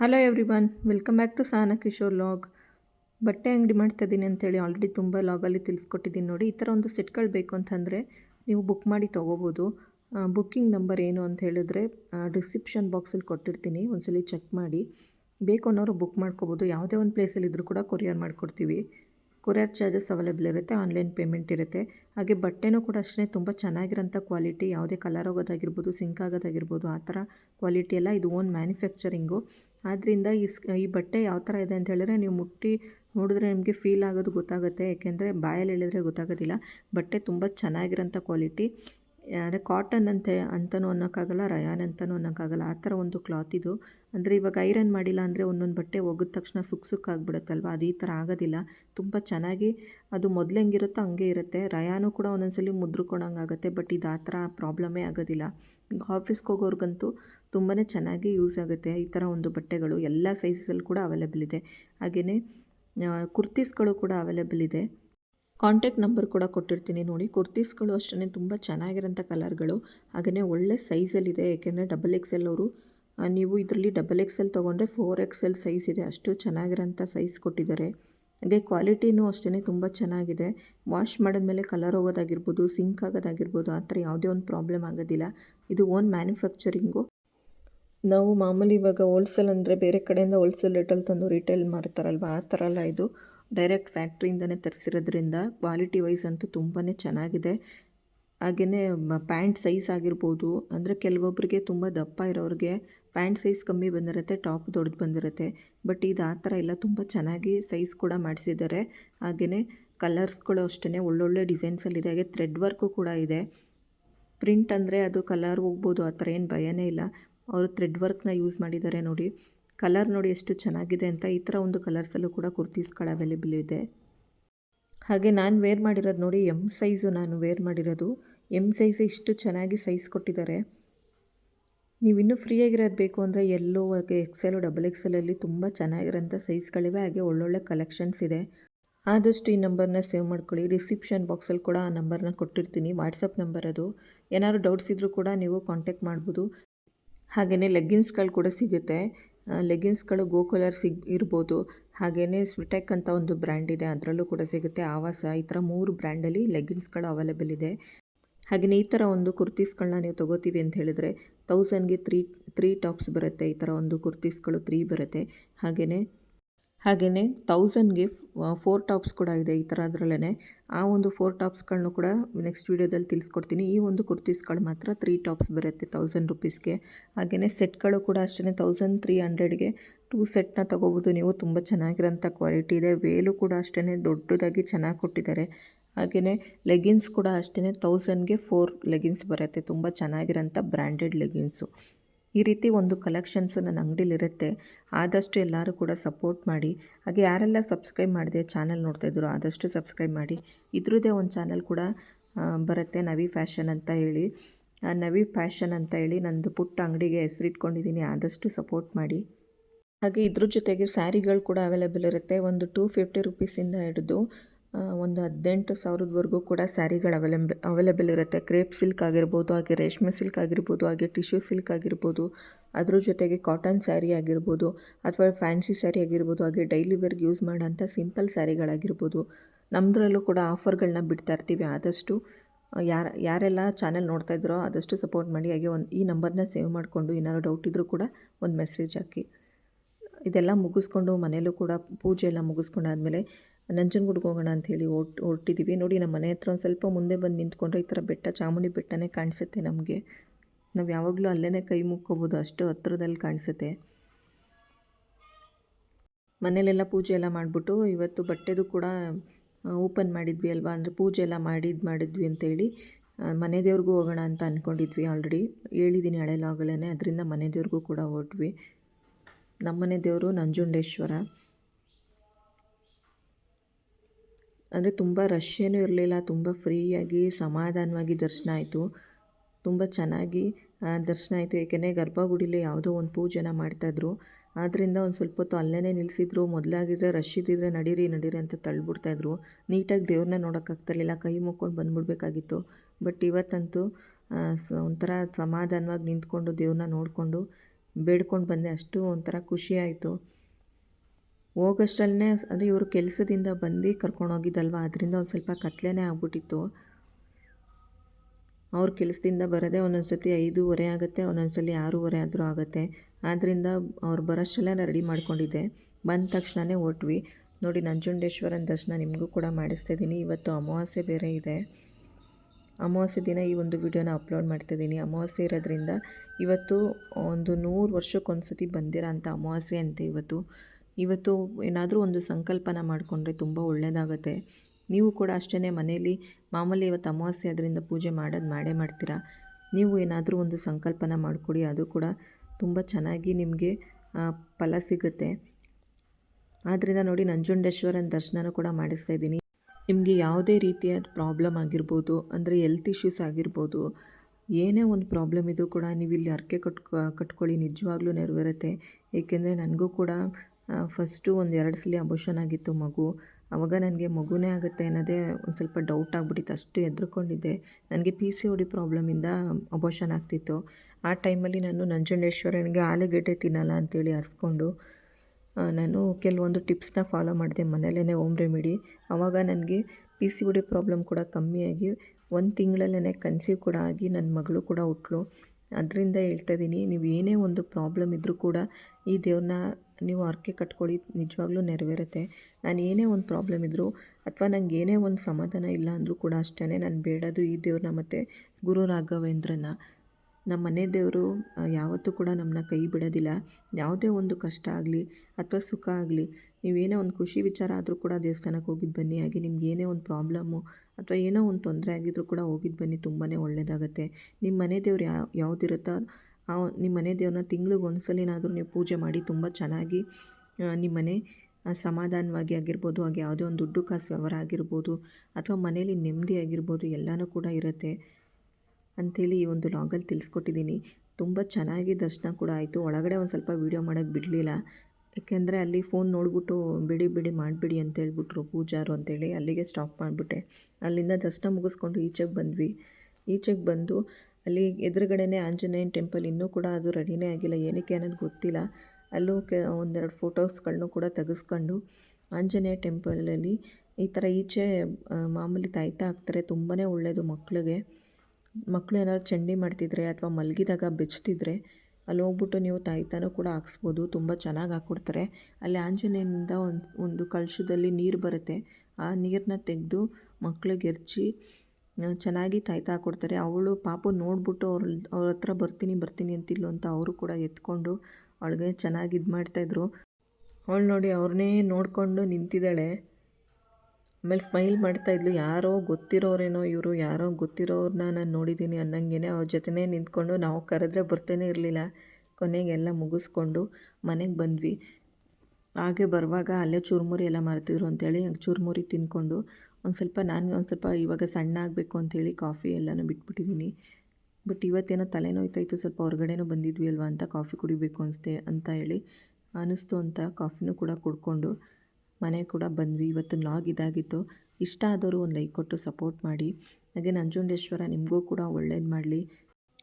Hello everyone welcome back to Sana Kishore log ಬಟ್ಟೆ ಅಂಗಡಿ ಮಾಡ್ತಾ ಇದ್ದೀನಿ ಅಂತೇಳಿ ಆಲ್ರೆಡಿ ತುಂಬ ಲಾಗಲ್ಲಿ ತಿಳಿಸ್ಕೊಟ್ಟಿದ್ದೀನಿ ನೋಡಿ, ಈ ಥರ ಒಂದು ಸೆಟ್ಗಳು ಬೇಕು ಅಂತಂದರೆ ನೀವು ಬುಕ್ ಮಾಡಿ ತೊಗೋಬೋದು. ಬುಕ್ಕಿಂಗ್ ನಂಬರ್ ಏನು ಅಂತ ಹೇಳಿದ್ರೆ ಡಿಸ್ಕ್ರಿಪ್ಷನ್ ಬಾಕ್ಸಲ್ಲಿ ಕೊಟ್ಟಿರ್ತೀನಿ, ಒಂದ್ಸಲಿ ಚೆಕ್ ಮಾಡಿ. ಬೇಕು ಅನ್ನೋರು ಬುಕ್ ಮಾಡ್ಕೋಬೋದು, ಯಾವುದೇ ಒಂದು ಪ್ಲೇಸಲ್ಲಿ ಇದ್ದರೂ ಕೂಡ ಕೊರಿಯರ್ ಮಾಡಿಕೊಡ್ತೀವಿ. ಕೊರಿಯರ್ ಚಾರ್ಜಸ್ ಅವೈಲೇಬಲ್ ಇರುತ್ತೆ ಆನ್ಲೈನ್ ಪೇಮೆಂಟ್ ಇರುತ್ತೆ. ಹಾಗೆ ಬಟ್ಟೆನೂ ಕೂಡ ಅಷ್ಟೇ, ತುಂಬ ಚೆನ್ನಾಗಿರೋಂಥ ಕ್ವಾಲಿಟಿ ಯಾವುದೇ ಕಲರ್ ಹೋಗೋದಾಗಿರ್ಬೋದು ಸಿಂಕ್ ಆಗೋದಾಗಿರ್ಬೋದು, ಆ ಥರ ಕ್ವಾಲಿಟಿ ಎಲ್ಲ ಇದು ಓನ್ ಮ್ಯಾನುಫ್ಯಾಕ್ಚರಿಂಗು ಆದ್ದರಿಂದ ಈ ಸ್, ಈ ಬಟ್ಟೆ ಯಾವ ಥರ ಇದೆ ಅಂತ ಹೇಳಿದ್ರೆ ನೀವು ಮುಟ್ಟಿ ನೋಡಿದ್ರೆ ನಿಮಗೆ ಫೀಲ್ ಆಗೋದು ಗೊತ್ತಾಗುತ್ತೆ. ಏಕೆಂದರೆ ಬಾಯಲ್ಲಿ ಹೇಳಿದ್ರೆ ಗೊತ್ತಾಗೋದಿಲ್ಲ. ಬಟ್ಟೆ ತುಂಬ ಚೆನ್ನಾಗಿರೋಂಥ ಕ್ವಾಲಿಟಿ ಅಂದರೆ ಕಾಟನ್ ಅಂತ ಅಂತಲೂ ಅನ್ನೋಕ್ಕಾಗಲ್ಲ ರಯಾನ್ ಅಂತಲೂ ಅನ್ನೋಕ್ಕಾಗಲ್ಲ. ಆ ಥರ ಒಂದು ಕ್ಲಾತ್ ಇದು. ಅಂದರೆ ಇವಾಗ ಐರನ್ ಮಾಡಿಲ್ಲ ಅಂದರೆ ಒಂದೊಂದು ಬಟ್ಟೆ ಒಗೆದ ತಕ್ಷಣ ಸುಕ್ ಸುಕ್ಕಾಗ್ಬಿಡುತ್ತಲ್ವ ಅದು ಈ ಥರ ಆಗೋದಿಲ್ಲ. ತುಂಬ ಚೆನ್ನಾಗಿ ಅದು ಮೊದಲು ಹೆಂಗಿರುತ್ತೋ ಹಂಗೆ ಇರುತ್ತೆ. ರಯಾನು ಕೂಡ ಒಂದೊಂದ್ಸಲಿ ಸಲ ಆಗುತ್ತೆ ಬಟ್ ಇದು ಆ ಥರ ಪ್ರಾಬ್ಲಮೇ ಆಗೋದಿಲ್ಲ. ಈಗ ಆಫೀಸ್ಗೆ ಹೋಗೋರ್ಗಂತೂ ತುಂಬಾ ಚೆನ್ನಾಗಿ ಯೂಸ್ ಆಗುತ್ತೆ. ಈ ಥರ ಒಂದು ಬಟ್ಟೆಗಳು ಎಲ್ಲ ಸೈಜಸಲ್ಲಿ ಕೂಡ ಅವೈಲೇಬಲ್ ಇದೆ. ಹಾಗೆಯೇ ಕುರ್ತೀಸ್ಗಳು ಕೂಡ ಅವೈಲೇಬಲ್ ಇದೆ. ಕಾಂಟ್ಯಾಕ್ಟ್ ನಂಬರ್ ಕೂಡ ಕೊಟ್ಟಿರ್ತೀನಿ ನೋಡಿ. ಕುರ್ತೀಸ್ಗಳು ಅಷ್ಟೇ ತುಂಬ ಚೆನ್ನಾಗಿರೋಂಥ ಕಲರ್ಗಳು ಹಾಗೆಯೇ ಒಳ್ಳೆ ಸೈಜಲ್ಲಿದೆ ಏಕೆಂದರೆ ಡಬಲ್ ಎಕ್ಸ್ ಎಲ್ ಅವರು ನೀವು ಇದರಲ್ಲಿ ಡಬಲ್ ಎಕ್ಸ್ ಎಲ್ ತೊಗೊಂಡ್ರೆ ಫೋರ್ ಎಕ್ಸ್ ಎಲ್ ಸೈಜ್ ಇದೆ. ಅಷ್ಟು ಚೆನ್ನಾಗಿರೋಂಥ ಸೈಜ್ ಕೊಟ್ಟಿದ್ದಾರೆ. ಹಾಗೆ ಕ್ವಾಲಿಟಿನೂ ಅಷ್ಟೇ ತುಂಬ ಚೆನ್ನಾಗಿದೆ. ವಾಶ್ ಮಾಡಿದ್ಮೇಲೆ ಕಲರ್ ಹೋಗೋದಾಗಿರ್ಬೋದು ಸಿಂಕ್ ಆಗೋದಾಗಿರ್ಬೋದು, ಆ ಥರ ಯಾವುದೇ ಒಂದು ಪ್ರಾಬ್ಲಮ್ ಆಗೋದಿಲ್ಲ. ಇದು ಓನ್ ಮ್ಯಾನುಫ್ಯಾಕ್ಚರಿಂಗು ನಾವು ಮಾಮೂಲಿ ಇವಾಗ ಹೋಲ್ಸೇಲ್ ಅಂದರೆ ಬೇರೆ ಕಡೆಯಿಂದ ಹೋಲ್ಸೇಲ್ ರೇಟಲ್ಲಿ ತಂದು ರಿಟೇಲ್ ಮಾರ್ತಾರಲ್ವ? ಆ ಥರ ಅಲ್ಲ ಇದು. ಡೈರೆಕ್ಟ್ ಫ್ಯಾಕ್ಟ್ರಿಯಿಂದನೇ ತರಿಸಿರೋದ್ರಿಂದ ಕ್ವಾಲಿಟಿ ವೈಸ್ ಅಂತೂ ತುಂಬಾ ಚೆನ್ನಾಗಿದೆ. ಹಾಗೆಯೇ ಪ್ಯಾಂಟ್ ಸೈಜ್ ಆಗಿರ್ಬೋದು, ಅಂದರೆ ಕೆಲವೊಬ್ಬರಿಗೆ ತುಂಬ ದಪ್ಪ ಇರೋರಿಗೆ ಪ್ಯಾಂಟ್ ಸೈಜ್ ಕಮ್ಮಿ ಬಂದಿರುತ್ತೆ ಟಾಪ್ ದೊಡ್ಡದು ಬಂದಿರುತ್ತೆ. ಬಟ್ ಇದು ಆ ಥರ ಎಲ್ಲ ತುಂಬ ಚೆನ್ನಾಗಿ ಸೈಜ್ ಕೂಡ ಮಾಡಿಸಿದ್ದಾರೆ. ಹಾಗೆಯೇ ಕಲರ್ಸ್ಗಳು ಅಷ್ಟೇ ಒಳ್ಳೊಳ್ಳೆ ಡಿಸೈನ್ಸಲ್ಲಿದೆ ಹಾಗೆ ಥ್ರೆಡ್ ವರ್ಕು ಕೂಡ ಇದೆ. ಪ್ರಿಂಟ್ ಅಂದರೆ ಅದು ಕಲರ್ ಹೋಗ್ಬೋದು, ಆ ಥರ ಏನು ಭಯನೇ ಇಲ್ಲ. ಅವರು ಥ್ರೆಡ್ ವರ್ಕ್ನ ಯೂಸ್ ಮಾಡಿದ್ದಾರೆ ನೋಡಿ. ಕಲರ್ ನೋಡಿ ಎಷ್ಟು ಚೆನ್ನಾಗಿದೆ ಅಂತ ಈ ಥರ ಒಂದು ಕಲರ್ಸಲ್ಲೂ ಕೂಡ ಕುರ್ತೀಸ್ಗಳು ಅವೈಲೇಬಲ್ ಇದೆ. ಹಾಗೆ ನಾನು ವೇರ್ ಮಾಡಿರೋದು ನೋಡಿ ಎಂ ಸೈಜು ನಾನು ವೇರ್ ಮಾಡಿರೋದು. ಎಂ ಸೈಜ್ ಇಷ್ಟು ಚೆನ್ನಾಗಿ ಸೈಜ್ ಕೊಟ್ಟಿದ್ದಾರೆ. ನೀವು ಇನ್ನೂ ಫ್ರೀಯಾಗಿರೋದು ಬೇಕು ಅಂದರೆ ಎಲ್ಲೋ ಹಾಗೆ ಎಲ್ ಡಬಲ್ ಎಕ್ಸೆಲಲ್ಲಿ ತುಂಬ ಚೆನ್ನಾಗಿರೋಂಥ ಸೈಜ್ಗಳಿವೆ ಹಾಗೆ ಒಳ್ಳೊಳ್ಳೆ ಕಲೆಕ್ಷನ್ಸ್ ಇದೆ. ಆದಷ್ಟು ಈ ನಂಬರ್ನ ಸೇವ್ ಮಾಡ್ಕೊಳ್ಳಿ. ರಿಸಿಪ್ಷನ್ ಬಾಕ್ಸಲ್ಲಿ ಕೂಡ ಆ ನಂಬರ್ನ ಕೊಟ್ಟಿರ್ತೀನಿ. ವಾಟ್ಸಪ್ ನಂಬರ್ ಅದು. ಏನಾದ್ರು ಡೌಟ್ಸ್ ಇದ್ದರೂ ಕೂಡ ನೀವು ಕಾಂಟ್ಯಾಕ್ಟ್ ಮಾಡ್ಬೋದು. ಹಾಗೆಯೇ ಲೆಗ್ಗಿನ್ಸ್ಗಳು ಕೂಡ ಸಿಗುತ್ತೆ. ಲೆಗ್ಗಿನ್ಸ್ಗಳು ಗೋಕುಲರ್ ಸಿಗ್, ಇರ್ಬೋದು. ಹಾಗೆಯೇ ಸ್ವಿಟೆಕ್ ಅಂತ ಒಂದು ಬ್ರ್ಯಾಂಡ್ ಇದೆ, ಅದರಲ್ಲೂ ಕೂಡ ಸಿಗುತ್ತೆ. ಆವಾಸ ಈ ಥರ ಮೂರು ಬ್ರ್ಯಾಂಡಲ್ಲಿ ಲೆಗ್ಗಿನ್ಸ್ಗಳು ಅವೈಲೇಬಲ್ ಇದೆ. ಹಾಗೆಯೇ ಈ ಥರ ಒಂದು ಕುರ್ತೀಸ್ಗಳನ್ನ ನೀವು ತೊಗೋತೀವಿ ಅಂತ ಹೇಳಿದ್ರೆ ತೌಸಂಡ್ಗೆ ತ್ರೀ ತ್ರೀ ಟಾಪ್ಸ್ ಬರುತ್ತೆ. ಈ ಥರ ಒಂದು ಕುರ್ತೀಸ್ಗಳು ತ್ರೀ ಬರುತ್ತೆ. ಹಾಗೆಯೇ ಹಾಗೆಯೇ ತೌಸಂಡ್ಗೆ ಫೋರ್ ಟಾಪ್ಸ್ ಕೂಡ ಇದೆ ಈ ಥರ ಅದರಲ್ಲೇ ಆ ಒಂದು ಫೋರ್ ಟಾಪ್ಸ್ಗಳನ್ನೂ ಕೂಡ ನೆಕ್ಸ್ಟ್ ವೀಡಿಯೋದಲ್ಲಿ ತಿಳಿಸ್ಕೊಡ್ತೀನಿ. ಈ ಒಂದು ಕುರ್ತೀಸ್ಗಳು ಮಾತ್ರ ತ್ರೀ ಟಾಪ್ಸ್ ಬರುತ್ತೆ ತೌಸಂಡ್ ರುಪೀಸ್ಗೆ ಹಾಗೆಯೇ ಸೆಟ್ಗಳು ಕೂಡ ಅಷ್ಟೇ ತೌಸಂಡ್ ತ್ರೀ ಹಂಡ್ರೆಡ್ಗೆ ಟೂ ಸೆಟ್ನ ತೊಗೋಬೋದು ನೀವು. ತುಂಬ ಚೆನ್ನಾಗಿರೋಂಥ ಕ್ವಾಲಿಟಿ ಇದೆ. ವೇಲು ಕೂಡ ಅಷ್ಟೇ ದೊಡ್ಡದಾಗಿ ಚೆನ್ನಾಗಿ ಕೊಟ್ಟಿದ್ದಾರೆ. ಹಾಗೆಯೇ ಲೆಗಿನ್ಸ್ ಕೂಡ ಅಷ್ಟೇ ತೌಸಂಡ್ಗೆ ಫೋರ್ ಲೆಗಿನ್ಸ್ ಬರುತ್ತೆ. ತುಂಬ ಚೆನ್ನಾಗಿರೋಂಥ ಬ್ರ್ಯಾಂಡೆಡ್ ಲೆಗಿನ್ಸು ಈ ರೀತಿ ಒಂದು ಕಲೆಕ್ಷನ್ಸ್ ನನ್ನ ಅಂಗಡಿಲಿರುತ್ತೆ ಆದಷ್ಟು ಎಲ್ಲರೂ ಕೂಡ ಸಪೋರ್ಟ್ ಮಾಡಿ. ಹಾಗೆ ಯಾರೆಲ್ಲ ಸಬ್ಸ್ಕ್ರೈಬ್ ಮಾಡಿದೆ ಚಾನಲ್ ನೋಡ್ತಾಯಿದ್ರು ಆದಷ್ಟು ಸಬ್ಸ್ಕ್ರೈಬ್ ಮಾಡಿ. ಇದ್ರದ್ದೇ ಒಂದು ಚಾನಲ್ ಕೂಡ ಬರುತ್ತೆ ನವಿ ಫ್ಯಾಷನ್ ಅಂತ ಹೇಳಿ. ನವಿ ಫ್ಯಾಷನ್ ಅಂತ ಹೇಳಿ ನಂದು ಪುಟ್ಟ ಅಂಗಡಿಗೆ ಹೆಸರಿಟ್ಕೊಂಡಿದ್ದೀನಿ. ಆದಷ್ಟು ಸಪೋರ್ಟ್ ಮಾಡಿ. ಹಾಗೆ ಇದ್ರ ಜೊತೆಗೆ ಸ್ಯಾರಿಗಳು ಕೂಡ ಅವೈಲೇಬಲ್ ಇರುತ್ತೆ. ಒಂದು ಟೂ ಫಿಫ್ಟಿ ರುಪೀಸಿಂದ ಹಿಡಿದು ಒಂದು ಹದಿನೆಂಟು ಸಾವಿರದವರೆಗೂ ಕೂಡ ಸ್ಯಾರಿಗಳು ಅವೈಲೇಬ್, ಅವೈಲೇಬಲ್ ಇರುತ್ತೆ. ಕ್ರೇಪ್ ಸಿಲ್ಕ್ ಆಗಿರ್ಬೋದು, ಹಾಗೆ ರೇಷ್ಮೆ ಸಿಲ್ಕ್ ಆಗಿರ್ಬೋದು, ಹಾಗೆ ಟಿಶ್ಯೂ ಸಿಲ್ಕ್ ಆಗಿರ್ಬೋದು, ಅದ್ರ ಜೊತೆಗೆ ಕಾಟನ್ ಸ್ಯಾರಿ ಆಗಿರ್ಬೋದು, ಅಥವಾ ಫ್ಯಾನ್ಸಿ ಸ್ಯಾರಿ ಆಗಿರ್ಬೋದು, ಹಾಗೆ ಡೈಲಿ ವೇರ್ಗೆ ಯೂಸ್ ಮಾಡೋಂಥ ಸಿಂಪಲ್ ಸ್ಯಾರಿಗಳಾಗಿರ್ಬೋದು. ನಮ್ಮದ್ರಲ್ಲೂ ಕೂಡ ಆಫರ್ಗಳನ್ನ ಬಿಡ್ತಾ ಇರ್ತೀವಿ. ಆದಷ್ಟು ಯಾರು, ಯಾರೆಲ್ಲ ಚಾನೆಲ್ ನೋಡ್ತಾ ಇದ್ರೋ ಆದಷ್ಟು ಸಪೋರ್ಟ್ ಮಾಡಿ. ಹಾಗೆ ಒಂದು, ಈ ನಂಬರ್ನ ಸೇವ್ ಮಾಡಿಕೊಂಡು ಏನಾದ್ರು ಡೌಟ್ ಇದ್ದರೂ ಕೂಡ ಒಂದು ಮೆಸೇಜ್ ಹಾಕಿ. ಇದೆಲ್ಲ ಮುಗಿಸ್ಕೊಂಡು ಮನೆಯಲ್ಲೂ ಕೂಡ ಪೂಜೆ ಎಲ್ಲ ಮುಗಿಸ್ಕೊಂಡಾದ್ಮೇಲೆ ನಂಜನಗೂಡ್ಗೆ ಹೋಗೋಣ ಅಂಥೇಳಿ ಹೊರ್ಟ್ ಹೊರಟಿದ್ದೀವಿ ನೋಡಿ ನಮ್ಮ ಮನೆ ಹತ್ರ ಒಂದು ಸ್ವಲ್ಪ ಮುಂದೆ ಬಂದು ನಿಂತ್ಕೊಂಡ್ರೆ ಈ ಥರ ಬೆಟ್ಟ, ಚಾಮುಂಡಿ ಬೆಟ್ಟನೇ ಕಾಣಿಸುತ್ತೆ ನಮಗೆ. ನಾವು ಯಾವಾಗಲೂ ಅಲ್ಲೇ ಕೈ ಮುಕ್ಕೋಬೋದು, ಅಷ್ಟು ಹತ್ರದಲ್ಲಿ ಕಾಣಿಸುತ್ತೆ. ಮನೇಲೆಲ್ಲ ಪೂಜೆ ಎಲ್ಲ ಮಾಡಿಬಿಟ್ಟು ಇವತ್ತು ಬಟ್ಟೆದು ಕೂಡ ಓಪನ್ ಮಾಡಿದ್ವಿ ಅಲ್ವಾ? ಅಂದರೆ ಪೂಜೆ ಎಲ್ಲ ಮಾಡಿದ್ದು ಮಾಡಿದ್ವಿ ಅಂತೇಳಿ ಮನೆ ದೇವ್ರಿಗೂ ಹೋಗೋಣ ಅಂತ ಅಂದ್ಕೊಂಡಿದ್ವಿ ಆಲ್ರೆಡಿ. ಹೇಳಿದ್ದೀನಿ ಹಳೆಲಾಗಲೇ ಅದರಿಂದ ಮನೆ ದೇವ್ರಿಗೂ ಕೂಡ ಹೊರಟ್ವಿ ನಮ್ಮನೆ ದೇವರು ನಂಜುಂಡೇಶ್ವರ. ಅಂದರೆ ತುಂಬ ರಶ್ ಇರಲಿಲ್ಲ, ತುಂಬ ಫ್ರೀಯಾಗಿ ಸಮಾಧಾನವಾಗಿ ದರ್ಶನ ಆಯಿತು. ತುಂಬ ಚೆನ್ನಾಗಿ ದರ್ಶನ ಆಯಿತು. ಏಕೆಂದರೆ ಗರ್ಭಗುಡಿಲಿ ಯಾವುದೋ ಒಂದು ಪೂಜೆನ ಮಾಡ್ತಾಯಿದ್ರು ಆದ್ದರಿಂದ ಒಂದು ಸ್ವಲ್ಪ ಹೊತ್ತು ಅಲ್ಲೇ ನಿಲ್ಲಿಸಿದ್ರು ಮೊದಲಾಗಿದ್ರೆ ರಶ್ ಇದ್ದಿದ್ರೆ ನಡೀರಿ ನಡೀರಿ ಅಂತ ತಳ್ಳಿಬಿಡ್ತಾಯಿದ್ರು ನೀಟಾಗಿ ದೇವ್ರನ್ನ ನೋಡೋಕ್ಕಾಗ್ತಿರ್ಲಿಲ್ಲ ಕೈ ಮುಕ್ಕೊಂಡು ಬಂದ್ಬಿಡ್ಬೇಕಾಗಿತ್ತು. ಬಟ್ ಇವತ್ತಂತೂ ಸ, ಒಂಥರ ಸಮಾಧಾನವಾಗಿ ನಿಂತ್ಕೊಂಡು ದೇವ್ರನ್ನ ನೋಡಿಕೊಂಡು ಬೇಡ್ಕೊಂಡು ಬಂದೆ. ಅಷ್ಟು ಒಂಥರ ಖುಷಿ ಆಯಿತು. ಹೋಗೋಷ್ಟಲ್ಲೇ ಅಂದರೆ ಇವರು ಕೆಲಸದಿಂದ ಬಂದು ಕರ್ಕೊಂಡೋಗಿದ್ದಲ್ವ ಅದರಿಂದ ಒಂದು ಸ್ವಲ್ಪ ಕತ್ಲೆನೇ ಆಗ್ಬಿಟ್ಟಿತ್ತು. ಅವ್ರ ಕೆಲಸದಿಂದ ಬರೋದೇ ಒಂದೊಂದು ಸತಿ ಐದೂವರೆ ಆಗುತ್ತೆ ಒಂದೊಂದು ಸಲ ಆರೂವರೆ ಆದರೂ ಆಗುತ್ತೆ. ಆದ್ದರಿಂದ ಅವ್ರು ಬರೋಷ್ಟೆಲ್ಲ ರೆಡಿ ಮಾಡ್ಕೊಂಡಿದ್ದೆ. ಬಂದ ತಕ್ಷಣವೇ ಹೊಟ್ವಿ. ನೋಡಿ ನಂಜುಂಡೇಶ್ವರನ ದರ್ಶನ ನಿಮಗೂ ಕೂಡ ಮಾಡಿಸ್ತಾ ಇದ್ದೀನಿ. ಇವತ್ತು ಅಮಾವಾಸ್ಯೆ ಬೇರೆ ಇದೆ. ಅಮಾವಾಸ್ಯೆ ದಿನ ಈ ಒಂದು ವಿಡಿಯೋನ ಅಪ್ಲೋಡ್ ಮಾಡ್ತಿದ್ದೀನಿ ಅಮಾವಾಸ್ಯೆ ಇರೋದ್ರಿಂದ ಇವತ್ತು ಒಂದು ನೂರು ವರ್ಷಕ್ಕೊಂದು ಸತಿ ಬಂದಿರೋ ಅಂಥ ಅಮಾವಾಸ್ಯೆ ಅಂತೆ ಇವತ್ತು. ಇವತ್ತು ಏನಾದರೂ ಒಂದು ಸಂಕಲ್ಪನ ಮಾಡಿಕೊಂಡ್ರೆ ತುಂಬ ಒಳ್ಳೆಯದಾಗತ್ತೆ ನೀವು ಕೂಡ ಅಷ್ಟೇ ಮನೆಯಲ್ಲಿ ಮಾಮೂಲಿ ಇವತ್ತು ಅಮಾವಾಸ್ಯೆ ಅದರಿಂದ ಪೂಜೆ ಮಾಡೋದು ಮಾಡೇ ಮಾಡ್ತೀರಾ? ನೀವು ಏನಾದರೂ ಒಂದು ಸಂಕಲ್ಪನ ಮಾಡಿಕೊಡಿ, ಅದು ಕೂಡ ತುಂಬ ಚೆನ್ನಾಗಿ ನಿಮಗೆ ಫಲ ಸಿಗುತ್ತೆ. ಆದ್ದರಿಂದ ನೋಡಿ ನಂಜುಂಡೇಶ್ವರನ ದರ್ಶನನೂ ಕೂಡ ಮಾಡಿಸ್ತಾ ಇದ್ದೀನಿ. ನಿಮಗೆ ಯಾವುದೇ ರೀತಿಯ ಪ್ರಾಬ್ಲಮ್ ಆಗಿರ್ಬೋದು, ಅಂದರೆ ಹೆಲ್ತ್ ಇಶ್ಯೂಸ್ ಆಗಿರ್ಬೋದು, ಏನೇ ಒಂದು ಪ್ರಾಬ್ಲಮ್ ಇದ್ದರೂ ಕೂಡ ನೀವು ಇಲ್ಲಿ ಅರ್ಕೆ ಕಟ್ಕೊ, ಕಟ್ಕೊಳ್ಳಿ, ನಿಜವಾಗ್ಲೂ ನೆರವೇರುತ್ತೆ. ಏಕೆಂದರೆ ನನಗೂ ಕೂಡ ಫಸ್ಟು ಒಂದು ಎರಡು ಸಲ ಅಬೋಷನ್ ಆಗಿತ್ತು ಮಗು. ಆವಾಗ ನನಗೆ ಮಗುನೇ ಆಗುತ್ತೆ ಅನ್ನೋದೇ ಒಂದು ಸ್ವಲ್ಪ ಡೌಟ್ ಆಗಿಬಿಟ್ಟಿತ್ತು. ಅಷ್ಟು ಹೆದ್ರುಕೊಂಡಿದ್ದೆ. ನನಗೆ ಪಿ ಸಿ ಒ ಡಿ ಪ್ರಾಬ್ಲಮಿಂದ ಅಬೋಷನ್ ಆಗ್ತಿತ್ತು. ಆ ಟೈಮಲ್ಲಿ ನಾನು ನಂಜುಂಡೇಶ್ವರನಿಗೆ ಆಲೂಗೆಡ್ಡೆ ತಿನ್ನಲ್ಲ ಅಂತೇಳಿ ಅರಿಸ್ಕೊಂಡು ನಾನು ಕೆಲವೊಂದು ಟಿಪ್ಸ್ನ ಫಾಲೋ ಮಾಡಿದೆ ಮನೆಯಲ್ಲೇ ಓಮ್ ರೆಮಿಡಿ ಆವಾಗ ನನಗೆ P C O D problem ಕೂಡ ಕಮ್ಮಿಯಾಗಿ ಒಂದು ತಿಂಗಳಲ್ಲೇ ಕನ್ಸೀವ್ ಕೂಡ ಆಗಿ ನನ್ನ ಮಗಳು ಕೂಡ ಹುಟ್ಲು. ಅದರಿಂದ ಹೇಳ್ತಾ ಇದ್ದೀನಿ ನೀವು ಏನೇ ಒಂದು ಪ್ರಾಬ್ಲಮ್ ಇದ್ದರೂ ಕೂಡ ಈ ದೇವ್ರನ್ನ ನೀವು ಹರಕೆ ಕಟ್ಕೊಳ್ಳಿ, ನಿಜವಾಗ್ಲೂ ನೆರವೇರುತ್ತೆ. ನಾನು ಏನೇ ಒಂದು ಪ್ರಾಬ್ಲಮ್ ಇದ್ದರೂ ಅಥವಾ ನಂಗೆ ಏನೇ ಒಂದು ಸಮಾಧಾನ ಇಲ್ಲ ಅಂದರೂ ಕೂಡ ಅಷ್ಟೇ ನಾನು ಬೇಡೋದು ಈ ದೇವ್ರನ್ನ ಮತ್ತು ಗುರು ರಾಘವೇಂದ್ರನ. ನಮ್ಮ ಮನೆ ದೇವರು ಯಾವತ್ತೂ ಕೂಡ ನಮ್ಮನ್ನ ಕೈ ಬಿಡೋದಿಲ್ಲ. ಯಾವುದೇ ಒಂದು ಕಷ್ಟ ಆಗಲಿ ಅಥವಾ ಸುಖ ಆಗಲಿ ನೀವೇನೇ ಒಂದು ಖುಷಿ ವಿಚಾರ ಆದರೂ ಕೂಡ ದೇವಸ್ಥಾನಕ್ಕೆ ಹೋಗಿದ್ದು ಬನ್ನಿ, ಹಾಗೆ ನಿಮ್ಗೆ ಏನೇ ಒಂದು ಪ್ರಾಬ್ಲಮ್ಮು ಅಥವಾ ಏನೋ ಒಂದು ತೊಂದರೆ ಆಗಿದ್ದರೂ ಕೂಡ ಹೋಗಿದ್ದು ಬನ್ನಿ ತುಂಬಾ ಒಳ್ಳೆಯದಾಗತ್ತೆ ನಿಮ್ಮ ಮನೆ ದೇವ್ರು ಯಾವ ಯಾವುದಿರುತ್ತೋ ನಿಮ್ಮ ಮನೆ ದೇವ್ರನ್ನ ತಿಂಗ್ಳಿಗೆ ಒಂದು ಸಲಿನಾದರೂ ನೀವು ಪೂಜೆ ಮಾಡಿ ತುಂಬ ಚೆನ್ನಾಗಿ ನಿಮ್ಮ ಮನೆ ಸಮಾಧಾನವಾಗಿ ಆಗಿರ್ಬೋದು, ಹಾಗೆ ಯಾವುದೇ ಒಂದು ದುಡ್ಡು ಕಾಸು ವ್ಯವಹಾರ ಆಗಿರ್ಬೋದು, ಅಥವಾ ಮನೇಲಿ ನೆಮ್ಮದಿ ಆಗಿರ್ಬೋದು, ಎಲ್ಲನೂ ಕೂಡ ಇರುತ್ತೆ ಅಂಥೇಳಿ ಈ ಒಂದು ಲಾಗಲ್ಲಿ ತಿಳಿಸ್ಕೊಟ್ಟಿದ್ದೀನಿ. ತುಂಬ ಚೆನ್ನಾಗಿ ದರ್ಶನ ಕೂಡ ಆಯಿತು. ಒಳಗಡೆ ಒಂದು ಸ್ವಲ್ಪ ವೀಡಿಯೋ ಮಾಡೋಕ್ಕೆ ಬಿಡಲಿಲ್ಲ. ಏಕೆಂದರೆ ಅಲ್ಲಿ ಫೋನ್ ನೋಡಿಬಿಟ್ಟು ಬಿಡಿ ಬಿಡಿ ಮಾಡಿಬಿಡಿ ಅಂತ ಹೇಳ್ಬಿಟ್ರು ಪೂಜಾರು ಅಂತೇಳಿ, ಅಲ್ಲಿಗೆ ಸ್ಟಾಪ್ ಮಾಡಿಬಿಟ್ಟೆ. ಅಲ್ಲಿಂದ ದರ್ಶನ ಮುಗಿಸ್ಕೊಂಡು ಈಚೆಗೆ ಬಂದ್ವಿ. ಈಚೆಗೆ ಬಂದು ಅಲ್ಲಿ ಎದುರುಗಡೆನೇ ಆಂಜನೇಯನ ಟೆಂಪಲ್ ಇನ್ನೂ ಕೂಡ ಅದು ರೆಡಿನೇ ಆಗಿಲ್ಲ. ಏನಕ್ಕೆ ಅನ್ನೋದು ಗೊತ್ತಿಲ್ಲ. ಅಲ್ಲೂ ಕೆ, ಒಂದೆರಡು ಫೋಟೋಸ್ಗಳನ್ನೂ ಕೂಡ ತೆಗೆಸ್ಕೊಂಡು ಆಂಜನೇಯ ಟೆಂಪಲಲ್ಲಿ ಈ ಥರ ಈಚೆ ಮಾಮೂಲಿ ತಾಯ್ತಾ ಹಾಕ್ತಾರೆ. ತುಂಬಾ ಒಳ್ಳೆಯದು ಮಕ್ಕಳಿಗೆ ಮಕ್ಕಳು ಏನಾದ್ರು ಚಂಡಿ ಮಾಡ್ತಿದ್ರೆ ಅಥವಾ ಮಲಗಿದಾಗ ಬೆಚ್ತಿದ್ರೆ ಅಲ್ಲಿ ಹೋಗ್ಬಿಟ್ಟು ನೀವು ತಾಯ್ತಾನೂ ಕೂಡ ಹಾಕ್ಸ್ಬೋದು. ತುಂಬ ಚೆನ್ನಾಗಿ ಹಾಕ್ಕೊಡ್ತಾರೆ. ಅಲ್ಲಿ ಆಂಜನೇಯನಿಂದ ಒಂದು ಒಂದು ಕಲಶದಲ್ಲಿ ನೀರು ಬರುತ್ತೆ. ಆ ನೀರನ್ನ ತೆಗೆದು ಮಕ್ಳಿಗೆ ಎರಚಿ ಚೆನ್ನಾಗಿ ತಾಯ್ತಾ ಹಾಕ್ಕೊಡ್ತಾರೆ ಅವಳು ಪಾಪು ನೋಡಿಬಿಟ್ಟು ಅವ್ರ ಅವ್ರ ಹತ್ರ ಬರ್ತೀನಿ ಬರ್ತೀನಿ ಅಂತಿಲ್ಲ ಅಂತ ಅವರು ಕೂಡ ಎತ್ಕೊಂಡು ಅವಳಿಗೆ ಚೆನ್ನಾಗಿ ಇದು ಮಾಡ್ತಾಯಿದ್ರು ಅವಳು ನೋಡಿ ಅವ್ರನ್ನೇ ನೋಡಿಕೊಂಡು ನಿಂತಿದ್ದಾಳೆ. ಆಮೇಲೆ ಸ್ಮೈಲ್ ಮಾಡ್ತಾ ಇದ್ಲು. ಯಾರೋ ಗೊತ್ತಿರೋರೇನೋ ಇವರು, ಯಾರೋ ಗೊತ್ತಿರೋರನ್ನ ನಾನು ನೋಡಿದ್ದೀನಿ ಅನ್ನಂಗೆ ಅವ್ರ ಜೊತೆನೇ ನಿಂತ್ಕೊಂಡು ನಾವು ಕರೆದ್ರೆ ಬರ್ತೇನೆ ಇರಲಿಲ್ಲ. ಕೊನೆಗೆ ಎಲ್ಲ ಮುಗಿಸ್ಕೊಂಡು ಮನೆಗೆ ಬಂದ್ವಿ. ಹಾಗೆ ಬರುವಾಗ ಅಲ್ಲೇ ಚುರುಮುರಿ ಎಲ್ಲ ಮಾರ್ತಿದ್ರು ಅಂತೇಳಿ ಚುರುಮುರಿ ತಿಂದ್ಕೊಂಡು ಒಂದು ಸ್ವಲ್ಪ ನಾನು ಒಂದು ಸ್ವಲ್ಪ ಇವಾಗ ಸಣ್ಣ ಆಗಬೇಕು ಅಂಥೇಳಿ ಕಾಫಿ ಎಲ್ಲನೂ ಬಿಟ್ಬಿಟ್ಟಿದ್ದೀನಿ ಬಟ್ ಇವತ್ತೇನೋ ತಲೆನೋಯ್ತಾಯಿತ್ತು ಸ್ವಲ್ಪ ಹೊರಗಡೆನೂ ಬಂದಿದ್ವಿ ಅಲ್ವಾ ಅಂತ ಕಾಫಿ ಕುಡಿಬೇಕು ಅನಿಸ್ತೆ ಅಂತ ಹೇಳಿ ಅನ್ನಿಸ್ತು ಅಂತ ಕಾಫಿನೂ ಕೂಡ ಕುಡ್ಕೊಂಡು ಮನೆ ಕೂಡ ಬಂದ್ವಿ. ಇವತ್ತು ಲಾಗ್ ಇದಾಗಿತ್ತು. ಇಷ್ಟ ಆದವರು ಒಂದು ಲೈಕ್ ಕೊಟ್ಟು ಸಪೋರ್ಟ್ ಮಾಡಿ. ಹಾಗೆ ನಂಜುಂಡೇಶ್ವರ ನಿಮಗೂ ಕೂಡ ಒಳ್ಳೇದು ಮಾಡಲಿ.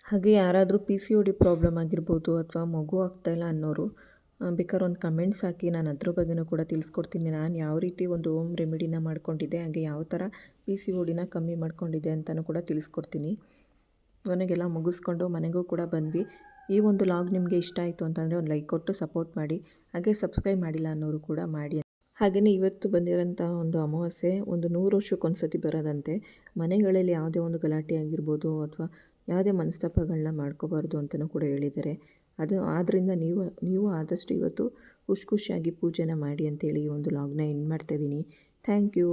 ಹಾಗೆ ಯಾರಾದರೂ P C O D problem ಆಗಿರ್ಬೋದು ಅಥವಾ ಮಗು ಆಗ್ತಾಯಿಲ್ಲ ಅನ್ನೋರು ಬೇಕಾದ್ರೆ ಒಂದು ಕಮೆಂಟ್ಸ್ ಹಾಕಿ. ನಾನು ಅದ್ರ ಬಗ್ಗೆನೂ ಕೂಡ ತಿಳಿಸ್ಕೊಡ್ತೀನಿ. ನಾನು ಯಾವ ರೀತಿ ಒಂದು ಓಮ್ ರೆಮಿಡಿನ ಮಾಡ್ಕೊಂಡಿದ್ದೆ, ಹಾಗೆ ಯಾವ ಥರ ಪಿ ಸಿ ಒ ಡಿನ ಕಮ್ಮಿ ಮಾಡ್ಕೊಂಡಿದ್ದೆ ಅಂತಲೂ ಕೂಡ ತಿಳಿಸ್ಕೊಡ್ತೀನಿ. ಮನೆಗೆಲ್ಲ ಮುಗಿಸ್ಕೊಂಡು ಮನೆಗೂ ಕೂಡ ಬಂದ್ವಿ. ಈ ಒಂದು ಲಾಗ್ ನಿಮಗೆ ಇಷ್ಟ ಆಯಿತು ಅಂತಂದರೆ ಒಂದು ಲೈಕ್ ಕೊಟ್ಟು ಸಪೋರ್ಟ್ ಮಾಡಿ. ಹಾಗೆ ಸಬ್ಸ್ಕ್ರೈಬ್ ಮಾಡಿಲ್ಲ ಅನ್ನೋರು ಕೂಡ ಮಾಡಿ ಹಾಗೆಯೇ ಇವತ್ತು ಬಂದಿರೋಂಥ ಒಂದು ಅಮಾವಾಸ್ಯೆ, ಒಂದು ನೂರು ವರ್ಷಕ್ಕೊಂದ್ಸತಿ ಬರೋದಂತೆ ಮನೆಗಳಲ್ಲಿ ಯಾವುದೇ ಒಂದು ಗಲಾಟೆ ಆಗಿರ್ಬೋದು ಅಥವಾ ಯಾವುದೇ ಮನಸ್ತಾಪಗಳನ್ನ ಮಾಡ್ಕೋಬಾರ್ದು ಅಂತಲೂ ಕೂಡ ಹೇಳಿದ್ದಾರೆ. ಅದು ಆದ್ದರಿಂದ ನೀವು ನೀವು ಆದಷ್ಟು ಇವತ್ತು ಖುಷಿ ಖುಷಿಯಾಗಿ ಪೂಜೆನ ಮಾಡಿ ಅಂತೇಳಿ ಈ ಒಂದು ಲಾಗ್ನ ಎಂಡ್ ಮಾಡ್ತಾಯಿದ್ದೀನಿ ಥ್ಯಾಂಕ್ ಯು.